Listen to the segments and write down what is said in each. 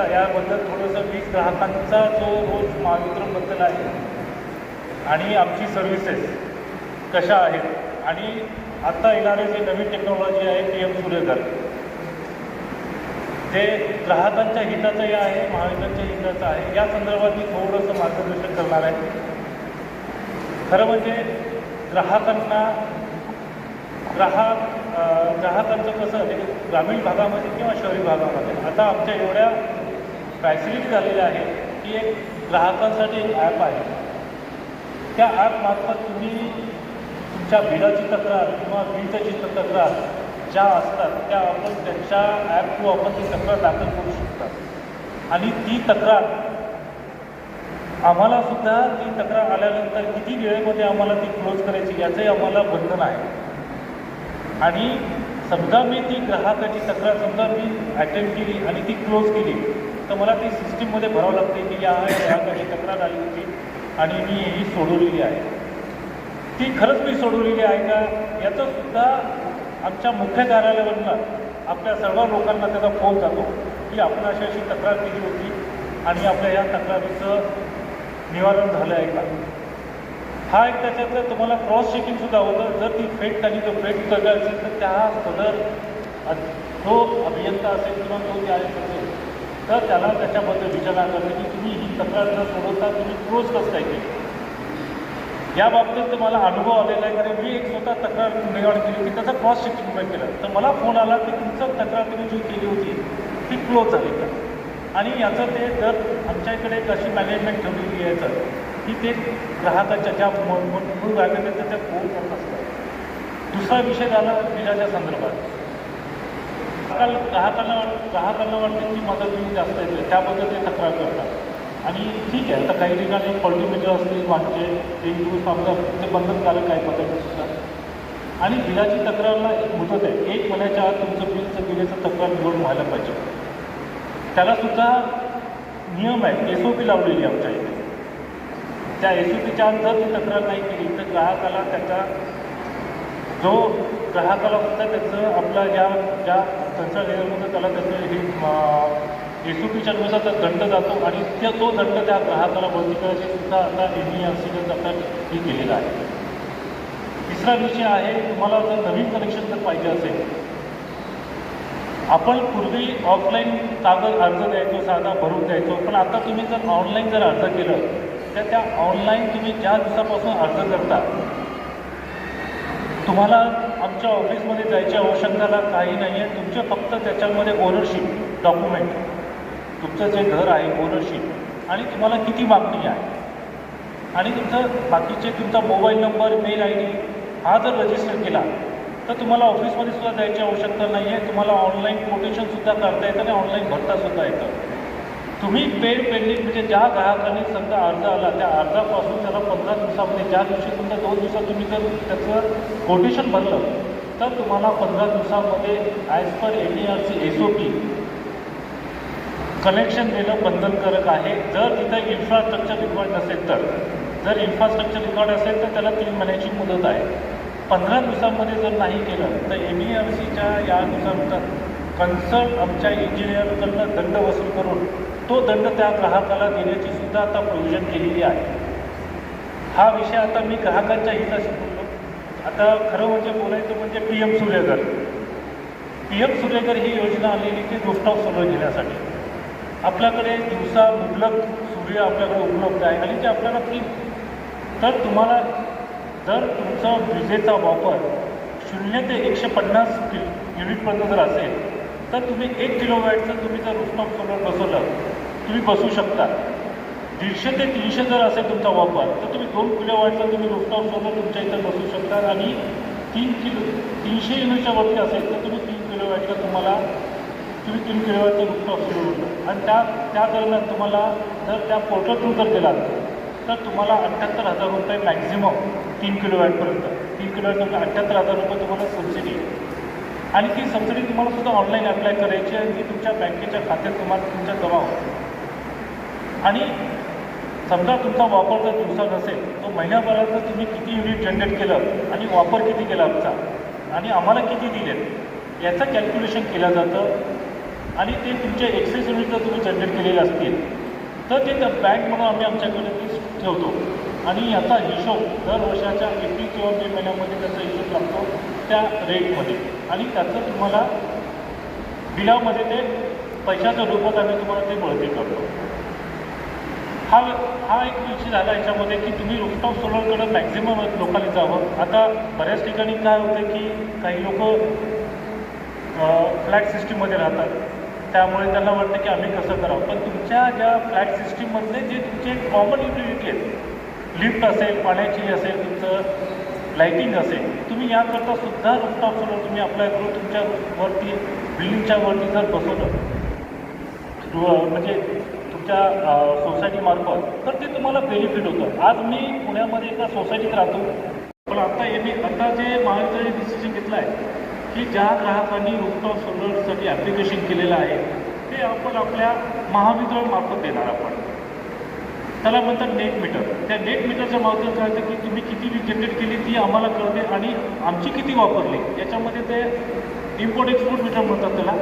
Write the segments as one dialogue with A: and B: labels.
A: आता याबद्दल थोडंसं वीज ग्राहकांचा जो रोज महावितरणबद्दल आहे आणि आमची सर्व्हिसेस कशा आहेत आणि आत्ता येणारे जे नवीन टेक्नॉलॉजी आहे पी एम सूर्यघर ते ग्राहकांच्या हिताचं हे आहे महावितरणच्या हिताचं आहे या संदर्भात मी थोडंसं मार्गदर्शन करणार आहे. खरं म्हणजे ग्राहकांना ग्राहक ग्राहकांचं कसं ग्रामीण भागामध्ये किंवा शहरी भागामध्ये आता आमच्या एवढ्या फॅसिलिटी झालेली आहे की एक ग्राहकांसाठी एक ॲप आहे. त्या ॲपमार्फत तुम्ही तुमच्या बिलाची तक्रार किंवा वीजची तक्रार ज्या असतात त्या आपण त्यांच्या ॲप थ्रू आपण ती तक्रार दाखल करू शकतात आणि ती तक्रार आम्हाला सुद्धा ती तक्रार आल्यानंतर किती वेळेमध्ये आम्हाला ती क्लोज करायची याचंही आम्हाला बंधन आहे. आणि समजा मी ती ग्राहकाची तक्रार समजा मी अटेंड केली आणि ती क्लोज केली तर मला ती सिस्टीममध्ये भरावं लागते की या ह्याकडे तक्रार आली होती आणि मी ही सोडवलेली आहे. ती खरंच मी सोडवलेली आहे का? याचं सुद्धा आमच्या मुख्य कार्यालयावरनं आपल्या सर्व लोकांना त्याचा फोन जातो की आपण अशी अशी तक्रार केली होती आणि आपल्या या तक्रारीचं निवारण झालं आहे का? हा एक त्याच्यातलं तुम्हाला क्रॉस चेकिंगसुद्धा होतं. जर ती फेट आली तर फेट तक्रार असेल तर त्या सदर जो तो अभियंता असेल किंवा तो त्या असेल तर त्याला त्याच्याबद्दल विचारणा करणे की तुम्ही ही तक्रार न सोडवता तुम्ही क्लोज कसं काय केली? या बाबतीत मला अनुभव आलेला आहे कारण मी एक स्वतः तक्रार निर्माण केली की त्याचा क्रॉस चेकिंग केला. तर मला फोन आला की तुमचं तक्रार तुम्ही जी केली होती ती क्लोज झाली. का आणि याचं ते जर आमच्या इकडे एक अशी मॅनेजमेंट ठेवलेली आहे तर की ते ग्राहकाच्या ज्या मूळ मूळ- मूळ ग्राहक फोन करत असतात दुसरा विषय झाला बिलाच्या संदर्भात. आजकाल ग्राहकांना ग्राहकांना वाटतं की माझा बिल जास्त येतं त्याबद्दल ते तक्रार करतात. आणि ठीक आहे आता काही ठिकाणी पॉलिटिमीटर असतील वाटचे एक दिवस समजा ते बंधनकारक आहे पद्धती सुद्धा. आणि बिलाची तक्रारला एक मुदत आहे एक महिन्याच्या आत तुमचं बिलचं बिलाचं तक्रार निवडून व्हायला पाहिजे. त्यालासुद्धा नियम आहे एस ओ पी लावलेली आमच्या इथे. त्या एस ओ पीच्या आत जर ती तक्रार नाही केली तर ग्राहकाला त्याचा जो ग्राहकाला सुद्धा त्याचं आपला ज्या ज्या संसार लेवलमध्ये त्याला त्याचं हे एस ओ पीच्या नुसार त्याचा दंड जातो आणि त्या तो दंड त्या ग्राहकाला भरती करायचे सुद्धा आता एन ई आता हे केलेलं आहे. तिसरा विषय आहे तुम्हाला जर नवीन कनेक्शन जर पाहिजे असेल. आपण पूर्वी ऑफलाईन कागद अर्ज द्यायचो साधा भरून द्यायचो पण आता तुम्ही जर ऑनलाईन जर अर्ज केलं तर त्या ऑनलाईन तुम्ही ज्या दिवसापासून अर्ज करता तुम्हाला आमच्या ऑफिसमध्ये जायची आवश्यकता काही नाही आहे. तुमचे फक्त त्याच्यामध्ये ओनरशिप डॉक्युमेंट तुमचं जे घर आहे ओनरशिप आणि तुम्हाला किती मागणी आहे? आणि तुमचं बाकीचे तुमचा mobile number mail I D हा जर रजिस्टर केला तर तुम्हाला ऑफिसमध्ये सुद्धा जायची आवश्यकता नाही आहे तुम्हाला ऑनलाईन कोटेशनसुद्धा करता येतं आणि ऑनलाईन भरतासुद्धा येतं. तुम्ही पेड पेंडिंग म्हणजे ज्या ग्राहकाने समजा अर्ज आला त्या अर्जापासून त्याला पंधरा दिवसामध्ये ज्या दिवशी तुमच्या दोन दिवसात तुम्ही जर त्याचं कोटेशन भरलं तर तुम्हाला पंधरा दिवसामध्ये as per N E R C S O P connection देणं बंधनकारक आहे. जर तिथं इन्फ्रास्ट्रक्चर रिक्वायर्ड नसेल तर जर इन्फ्रास्ट्रक्चर रिक्वायर्ड असेल तर त्याला तीन महिन्याची मुदत आहे. पंधरा दिवसामध्ये जर नाही केलं तर एम ई आर सीच्या यानुसार कन्सर्न आमच्या इंजिनियरकडनं दंड वसूल करून तो दंड त्या ग्राहकाला देण्याची सुद्धा आता प्रोव्हिजन केलेली आहे. हा विषय आता मी ग्राहकांच्या हिताशी बोललो. आता खरं म्हणजे बोलायचं म्हणजे P M Suryaghar P M Suryaghar ही योजना आलेली ती रोस्टॉप सोलर घेण्यासाठी आपल्याकडे दिवसा मुबलक सूर्य आपल्याकडे उपलब्ध आहे आणि ते आपल्याला फ्री तर तुम्हाला जर तुमचा विजेचा वापर शून्य ते एकशे पन्नास कि युनिटपर्यंत जर असेल तर तुम्ही एक किलो वॅटचं तुम्ही जर रुफटॉप सोलर बसवलं तुम्ही बसू शकता. दीडशे ते तीनशे जर असेल तुमचा वापर तर तुम्ही दोन खुल्या वॅटचं तुम्ही रुफटॉप सोलर तुमच्या इथं बसू शकता. आणि तीन किलो तीनशे युनिटच्या वरती असेल तर तुम्ही तीन किलो वॅटचं तुम्हाला तुम्ही तीन किलो वॅटचं रुफटॉप सुरू होतं आणि त्या त्या दरम्यान तुम्हाला जर त्या पोर्टल थ्रू जर गेलात तर तुम्हाला अठ्ठ्याहत्तर हजार रुपये मॅक्झिमम तीन किलो वॅटपर्यंत तीन किलो वॅट अठ्ठ्याहत्तर हजार रुपये तुम्हाला सबसिडी आणि ती सबसिडी तुम्हाला सुद्धा ऑनलाईन अप्लाय करायची आणि ती तुमच्या बँकेच्या खात्यात तुम्हाला तुमच्या जमा होते. आणि समजा तुमचा वापर जर दिवसात नसेल तो महिन्याभरात तुम्ही किती युनिट जनरेट केलं आणि वापर किती केला आमचा? आणि आम्हाला किती दिलेत? याचं कॅल्क्युलेशन केलं जातं. आणि ते तुमचे एक्सेस युनिट जर तुम्ही जनरेट केलेले असतील तर ते त्या बँक म्हणून आम्ही आमच्याकडे ते ठेवतो. आणि याचा हिशोब दर वर्षाच्या एप्रिल किंवा मे महिन्यामध्ये त्याचा हिशोब लागतो त्या रेटमध्ये आणि त्याचं तुम्हाला बिलामध्ये ते पैशाच्या रूपात आम्ही तुम्हाला ते बळती करतो. हा हा एक विषय झाला याच्यामध्ये की तुम्ही रुफटॉप सोलरकडं मॅक्झिमम लोकांनी जावं. आता बऱ्याच ठिकाणी काय होतं की काही लोक फ्लॅट सिस्टीममध्ये राहतात. त्यामुळे त्यांना वाटतं की आम्ही कसं करावं. पण तुमच्या ज्या फ्लॅट सिस्टीममधले जे तुमचे कॉमन युटिलिटी आहेत लिफ्ट असेल पाण्याची असेल तुमचं लाईटिंग असेल तुम्ही याकरता सुद्धा रुफटॉप सोलर तुम्ही अप्लाय करून तुमच्या वरती बिल्डिंगच्या वरती जर बसवलं म्हणजे तुमच्या सोसायटीमार्फत तर ते तुम्हाला बेनिफिट होतं. आज मी पुण्यामध्ये एका सोसायटीत राहतो. पण आता यांनी आता जे महाविद्यालय डिसिजन घेतलं आहे की ज्या ग्राहकांनी रूफटॉप सोलरसाठी ॲप्लिकेशन केलेलं आहे ते आपण आपल्या महावितरणमार्फत देणार आपण. त्याला म्हणतात नेट मीटर त्या नेट मीटरच्या माध्यमातून काय होतं की तुम्ही किती वीज जनरेट केली ती आम्हाला कळते आणि आमची किती वापरली. याच्यामध्ये ते इम्पोर्ट एक्सपोर्ट मीटर म्हणतात त्याला.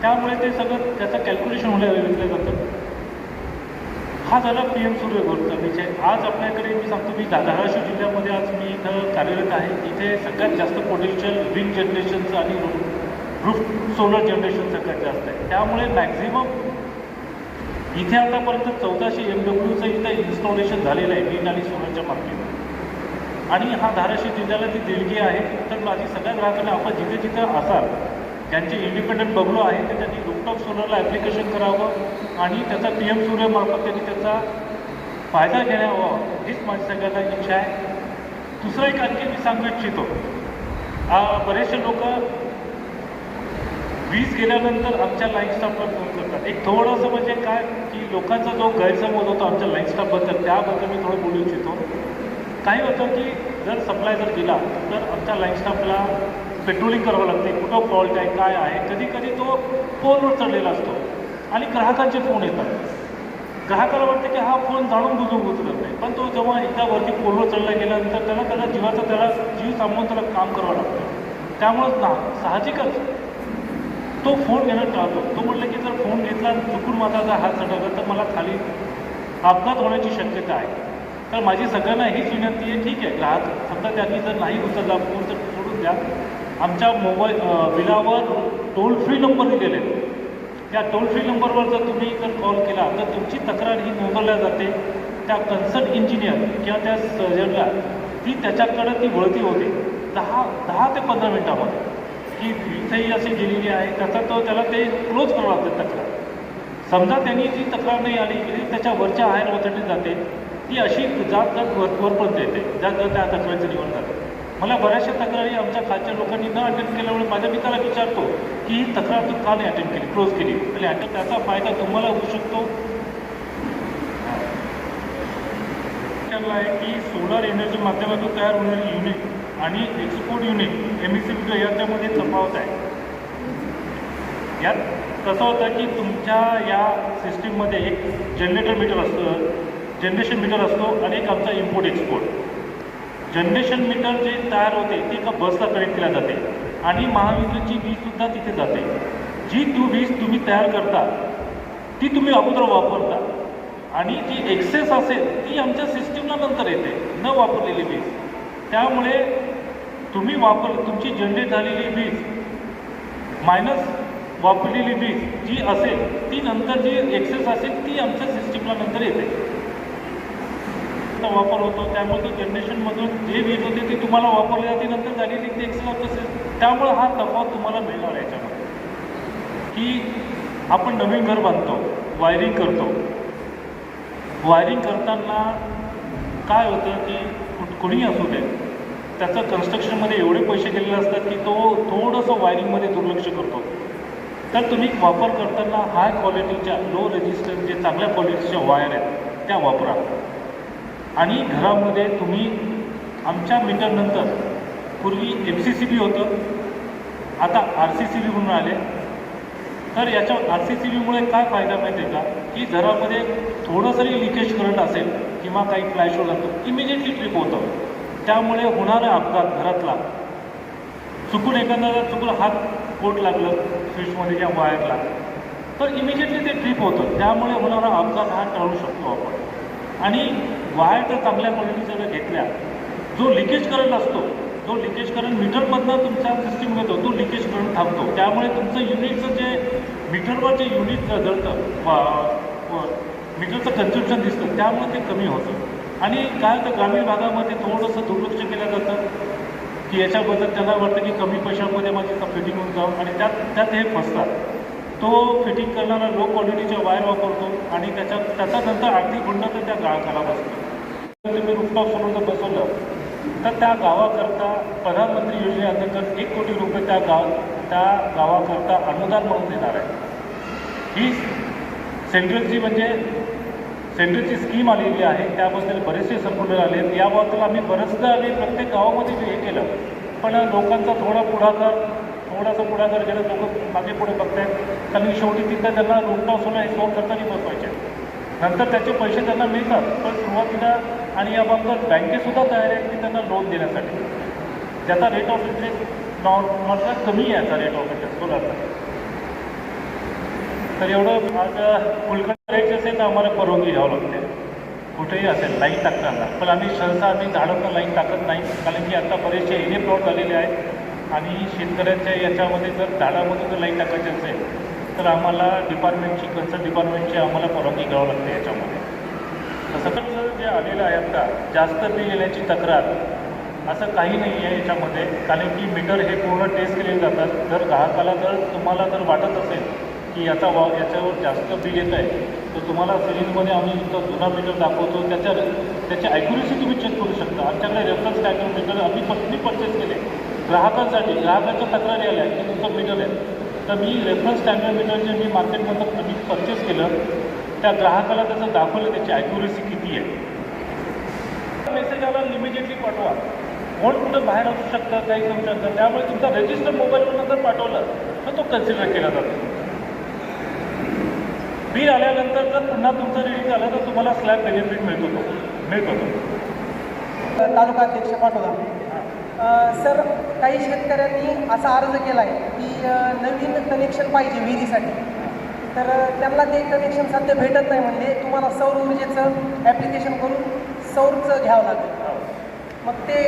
A: त्यामुळे ते सगळं त्याचं कॅल्क्युलेशन होण्या घेतलं जातं. हा झाला पी एम सूर्यघरचा विषय आज आपल्याकडे मी सांगतो मी धाराशिव जिल्ह्यामध्ये आज मी इथं कार्यरत आहे. इथे सगळ्यात जास्त पोटेन्शियल विंड जनरेशनचं आणि रूफ सोलर जनरेशन सगळ्यात जास्त आहे. त्यामुळे मॅक्झिमम इथे आतापर्यंत चौदाशे एम डब्ल्यूचं इथं इन्स्टॉलेशन झालेलं आहे विंड आणि सोलरच्या बाबतीत. आणि हा धाराशिव जिल्ह्याला ती देणगी आहे. तर माझी सगळ्या ग्राहकांना आपण जिथे जिथं असाल ज्यांचे इंडिपेंडंट बंगलो आहे ते त्यांनी रूफटॉप सोलरला ॲप्लिकेशन करावं आणि त्याचा पी एम सूर्यमार्फत त्यांनी त्याचा फायदा घ्यावा हीच माझी सगळ्यांना इच्छा आहे. दुसरं एक आणखी मी सांगू इच्छितो. बरेचसे लोक वीज गेल्यानंतर आमच्या लाईन स्टाफला फोन करतात. एक थोडंसं म्हणजे काय की लोकांचा जो गैरसमज होतो आमच्या लाईन त्याबद्दल मी थोडं बोलू इच्छितो. काही होतं की जर सप्लाय जर गेला तर आमच्या लाईन स्टाफला पेट्रोलिंग करावं लागते कुठं फॉल्ट आहे काय आहे कधी कधी तो फोनवर चढलेला असतो. आणि ग्राहकांचे फोन येतात. ग्राहकाला वाटतं की हा फोन जाणून बुजून उचलत नाही पण तो जेव्हा एकदा वरती फोनवर चढला गेल्यानंतर त्याला त्याला जीवाचा त्याला जीव सांभाळून त्याला काम करावं लागतं. त्यामुळं ना साहजिकच तो फोन घेणं टाळतो. तो म्हटलं की जर फोन घेतला चुकून माझा जर हात चढवला तर मला खाली अपघात होण्याची शक्यता आहे. तर माझी सगळ्यांना हीच विनंती आहे ठीक आहे ग्राहक समजा त्यांनी जर नाही उचलला फोन तर सोडून द्या. आमच्या मोबाईल बिलावर टोल फ्री नंबर दिलेले आहेत. त्या टोल फ्री नंबरवर जर तुम्ही जर कॉल केला तर तुमची तक्रार ही नोंदवल्या जाते. त्या कन्सर्ट इंजिनियर किंवा त्या सर्जनला ती त्याच्याकडं ती वळती होते. दहा दहा ते पंधरा मिनटामध्ये. की इथेही अशी गेलेली आहे त्याचा तो त्याला ते क्लोज करावं लागतं तक्रार. समजा त्यांनी जी तक्रार नाही आली की त्याच्या वरच्या हायर ऑथॉरिटी जाते ती अशी जात जात वर वरपर्यंत येते. जात जात त्या तक्रारीचं निवड जातं मला बऱ्याचशा तक्रारी आमच्या खालच्या लोकांनी न अटेंड केल्यामुळे माझ्या मित्राला विचारतो की ही तक्रार तू का नाही अटेंड केली क्लोज केली. म्हणजे अटेंड त्याचा फायदा तुम्हाला होऊ शकतो. आहे की सोलर एनर्जी माध्यमातून तयार होणारी युनिट आणि export unit M S C याच्यामध्ये तफावत आहे. यात कसं होतं की तुमच्या या सिस्टीममध्ये एक जनरेटर मीटर असतं जनरेशन मीटर असतो आणि एक आमचा इम्पोर्ट एक्सपोर्ट जनरेशन मीटर जे तयार होते ती एका बसला कनेक्ट केल्या जाते. आणि महाविद्युतची वीजसुद्धा तिथे जाते. जी तू वीज तुम्ही तयार करता ती तुम्ही अगोदर वापरता. आणि जी एक्सेस असेल ती आमच्या सिस्टीमला नंतर येते न वापरलेली वीज. त्यामुळे तुम्ही वापर तुमची जनरेट झालेली वीज मायनस वापरलेली वीज जी असेल ती नंतर जी एक्सेस असेल ती आमच्या सिस्टीमला नंतर येते. चा वापर होतो. त्यामुळे तो जनरेशनमधून जे वीज होते ती तुम्हाला वापरली जाते. नंतर झालेली ती एक्सेस आमच्या त्यामुळे हा तफावत तुम्हाला मिळणार याच्यामध्ये. की आपण नवीन घर बांधतो. वायरिंग करतो. वायरिंग करताना काय होतं की कु- कुणीही असू दे. त्याचं कन्स्ट्रक्शनमध्ये एवढे पैसे गेलेले असतात की तो थोडंसं वायरिंगमध्ये दुर्लक्ष करतो. तर तुम्ही वापर करताना हाय क्वालिटीच्या लो रेजिस्टन्स जे चांगल्या क्वालिटीच्या वायर आहेत त्या वापरा. आणि घरामध्ये तुम्ही आमच्या मीटरनंतर पूर्वी एम सी सी बी होतं आता आर सी सी बी म्हणून आले. तर याच्या आर सी सी बीमुळे काय फायदा माहिती आहे का? की घरामध्ये थोडं जरी लिकेज करंट असेल किंवा काही फ्लॅश होत असेल इमिजिएटली ट्रिप होतं त्यामुळे होणारा अपघात घरातला. चुकून एखाद्याला चुकून हात पोट लागलं स्विचमध्ये किंवा वायरला तर इमिजिएटली ते ट्रिप होतं. त्यामुळे होणारा अपघात हा टाळू शकतो आपण. आणि वायर तर चांगल्या क्वालिटीच्या जर घेतल्या जो लिकेज करंट असतो जो लिकेज करंट मीटरमधनं तुमच्या सिस्टीम येतो तो लिकेज करंट थांबतो. त्यामुळे तुमचं युनिटचं जे मीटरवर जे युनिट जळतं वा- मीटरचं कन्झ्युम्शन दिसतं त्यामुळे ते कमी होतं. आणि काय होतं ग्रामीण भागामध्ये थोडंसं दुर्लक्ष केलं जातं की याच्याबद्दल त्यांना वाटतं की कमी पैशामध्ये माझी फिटिंग होऊन जावं आणि त्यात त्यात हे फसतात. तो फिटिंग करणारा लो क्वालिटीच्या वायर वापरतो आणि त्याच्यात त्याचा नंतर आर्थिक गुंड तर त्या ग्राहकाला बसतो. तुम्ही रुफटॉप समोर जर बसवलं तर त्या गावाकरता प्रधानमंत्री योजनेअंतर्गत एक कोटी रुपये त्या गाव त्या गावाकरता अनुदान म्हणून देणार आहे. ही सेंट्रलची म्हणजे सेंट्रलची स्कीम आलेली आहे त्याबद्दल बरेचसे संपूर्ण आले आहेत याबद्दल आम्ही बरेचदा आम्ही प्रत्येक गावामध्ये हे केलं. पण लोकांचा थोडा पुढाकार थोडासा पुढाकार गेलं लोक मागे पुढे बघतायत. कारण की शेवटी तिथं त्यांना रोपटा असून हे सोल करताना बसवायचे. नंतर त्याचे पैसे त्यांना मिळतात. पण सुरुवातीला आणि याबाबत बँकेसुद्धा तयार आहेत की त्यांना लोन देण्यासाठी. ज्याचा रेट ऑफ इंटरेस्ट नॉर्मलचा कमी आहे याचा रेट ऑफ इंटरेस्ट सोलारचा तर एवढं आज फुलकट करायचं असेल तर आम्हाला परवानगी घ्यावं लागते. कुठेही असेल लाईन टाकताना. पण आम्ही सहसा आम्ही झाडांना लाईन टाकत नाही. कारण की आता बरेचसे एरिया प्लॉट झालेले आहेत. आणि शेतकऱ्यांच्या याच्यामध्ये जर झाडामध्ये जर लाइट टाकायची असेल तर आम्हाला डिपार्टमेंटची कन्सर्न डिपार्टमेंटची आम्हाला परवानगी घ्यावं लागते याच्यामध्ये. तसं तर जे आलेलं आहे आता जास्त बिल येण्याची तक्रार असं काही नाही आहे याच्यामध्ये. कारण की मीटर हे पूर्ण टेस्ट केले जातात. जर ग्राहकाला जर तुम्हाला जर वाटत असेल की याचा वा याच्यावर जास्त बिल येत आहे तर तुम्हाला सिरीजमध्ये आम्ही जो जुना मीटर दाखवतो. त्याच्या त्याची ॲक्युरेसी तुम्ही चेक करू शकता. आमच्याकडे रेफरन्स टॅगर मीटर आम्ही मी परचेस केले. ग्राहकांसाठी ग्राहकांच्या तक्रारी आल्या की तुमचं मीटर आहे. तर मी रेफरन्स स्टँडर्ड मीटर जे मी मार्केटमधनं मी परचेस केलं त्या ग्राहकाला त्याचं दाखवलं त्याची ॲक्युरेसी किती आहे. मेसेज आला इमिजिएटली पाठवा. कोण कुठं बाहेर असू शकतं काही करू शकतं त्यामुळे तुमचा रजिस्टर मोबाईलवर जर पाठवलं तर तो कन्सिडर केला जातो. बिल आल्यानंतर जर पुन्हा तुमचं रिडिंग झालं तर तुम्हाला स्लॅब बेनिफिट मिळतो तो. मिळतो
B: तालुका अध्यक्ष पाठवला. सर काही शेतकऱ्यांनी असा अर्ज केला आहे की नवीन कनेक्शन पाहिजे विहिरीसाठी. तर त्यांना ते कनेक्शन सध्या भेटत नाही म्हणजे तुम्हाला सौर ऊर्जेचं ॲप्लिकेशन करून सौरचं घ्यावं लागेल. मग ते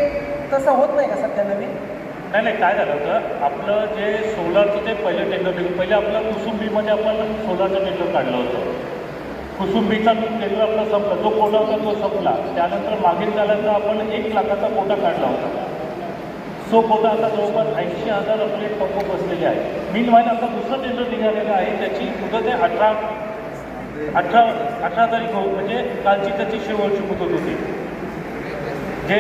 B: तसं होत नाही का सध्या नवीन?
A: नाही नाही काय झालं होतं? आपलं जे सोलारचं जे पहिलं टेंडर दिलं पहिले आपलं कुसुंबीमध्ये आपण सोलारचं टेंडर काढलं होतं. कुसुंबीचा टेंडर आपला संपला. जो कोटा होता तो संपला. त्यानंतर मागील झाल्याचा आपण एक लाखाचा कोटा काढला होता. सो कोटा आता जवळपास ऐंशी हजार अपडेट पंप बसलेले आहे मीन वाईन आता दुसरं टेंडर निघालेलं आहे त्याची मुदत आहे अठरा अठरा अठरा तारीख हो म्हणजे कालची त्याची शेवटची मुदत होती. जे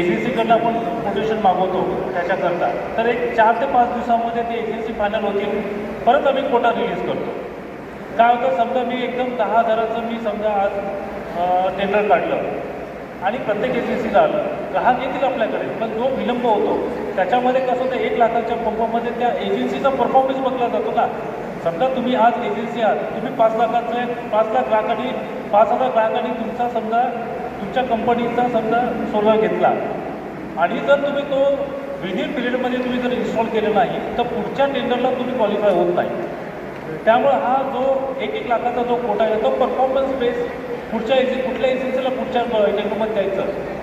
A: एजन्सीकडनं आपण कोटेशन मागवतो त्याच्याकरता. तर एक चार ते पाच दिवसामध्ये ते एजन्सी फायनल होतील. परत आम्ही कोटा रिलीज करतो. काय होतं समजा मी एकदम दहा हजाराचं मी समजा आज टेंडर काढलं. आणि प्रत्येक एजन्सीला आलं. ग्राहक येतील आपल्याकडे पण जो विलंब होतो त्याच्यामध्ये कसं होतं एक लाखाच्या पंपामध्ये त्या एजन्सीचा परफॉर्मन्स बघला जातो ना समजा तुम्ही आज एजन्सी आहात तुम्ही पाच लाखाचे पाच लाख ग्राहकांनी पाच हजार ग्राहकांनी तुमचा समजा तुमच्या कंपनीचा समजा सोलर घेतला. आणि जर तुम्ही तो विदिन पिरियडमध्ये तुम्ही जर इन्स्टॉल केलं नाही तर पुढच्या टेंडरला तुम्ही क्वालिफाय होत नाही. त्यामुळं हा जो एक एक लाखाचा जो कोटा आहे तो परफॉर्मन्स बेस पुढच्या एजन्सी कुठल्या एजन्सीला पुढच्या टेंडरमध्ये द्यायचं?